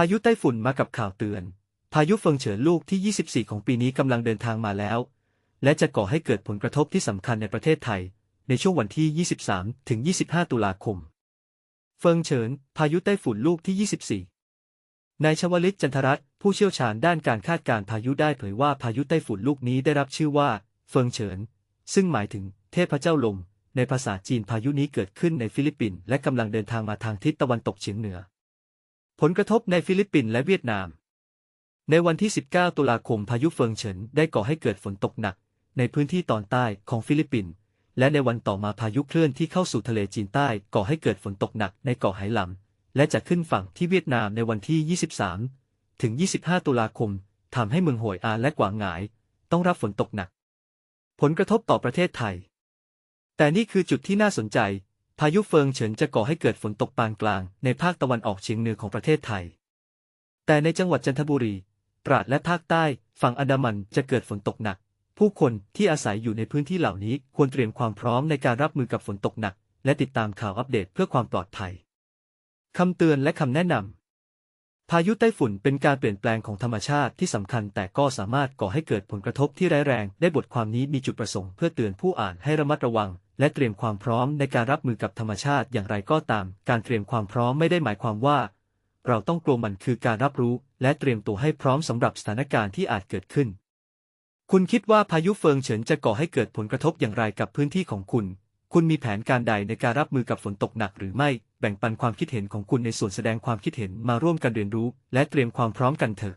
พายุไต้ฝุ่นมากับข่าวเตือน พายุเฟิงเฉินลูกที่ 24 ของปีนี้กำลังเดินทางมาแล้ว และจะก่อให้เกิดผลกระทบที่สำคัญในประเทศไทย ในช่วงวันที่ 23 ถึง 25 ตุลาคม เฟิงเฉิน พายุไต้ฝุ่นลูกที่ 24นายชวลิตจันทรัตน์ผู้เชี่ยวชาญด้านการคาดการพายุได้เผยว่าพายุไต้ฝุ่นลูกนี้ได้รับชื่อว่า เฟิงเฉิน ซึ่งหมายถึงเทพเจ้าลม ในภาษาจีนพายุนี้เกิดขึ้นในฟิลิปปินส์และกำลังเดินทางมาทางทิศตะวันตกเฉียงเหนือ ผลกระทบในฟิลิปปินส์และเวียดนาม ในวันที่ 19 ตุลาคมพายุเฟิงเฉินได้ก่อให้เกิดฝนตกหนัก ในพื้นที่ตอนใต้ของฟิลิปปินส์และในวันต่อมาพายุเคลื่อนที่เข้าสู่ทะเลจีนใต้ก่อให้เกิดฝนตกหนักในเกาะไหหลำและจะขึ้นฝั่งที่เวียดนามในวันที่ 23 ถึง 25 ตุลาคมทำให้เมืองโหยอาและกวางหงาย ต้องรับฝนตกหนัก ผลกระทบต่อประเทศไทย แต่นี่คือจุดที่น่าสนใจ พายุเฟิงเฉินจะก่อให้เกิดฝนตกปานกลางในภาคตะวันออกเฉียงเหนือของประเทศไทย แต่ในจังหวัดจันทบุรี ตราดและภาคใต้ฝั่งอันดามันจะเกิดฝนตกหนัก ผู้คนที่อาศัยอยู่ในพื้นที่เหล่านี้ควรเตรียมความพร้อมในการรับมือกับฝนตกหนัก และติดตามข่าวอัปเดตเพื่อความปลอดภัย คำเตือนและคำแนะนำ พายุไต้ฝุ่นเป็นการเปลี่ยนแปลงของธรรมชาติที่สำคัญแต่ก็สามารถก่อให้เกิดผลกระทบที่ร้ายแรง ได้บทความนี้มีจุดประสงค์เพื่อเตือนผู้อ่านให้ระมัดระวัง และเตรียมความพร้อมในการรับมือกับธรรมชาติอย่างไรก็ตาม การเตรียมความพร้อมไม่ได้หมายความว่า เราต้องกลัวมันคือการรับรู้ และเตรียมตัวให้พร้อมสำหรับสถานการณ์ที่อาจเกิดขึ้น คุณคิดว่าพายุเฟิงเฉินจะก่อให้เกิดผลกระทบอย่างไรกับพื้นที่ของคุณ คุณมีแผนการใดในการรับมือกับฝนตกหนักหรือไม่ แบ่งปันความคิดเห็นของคุณในส่วนแสดงความคิดเห็นมาร่วมกันเรียนรู้ และเตรียมความพร้อมกันเถอะ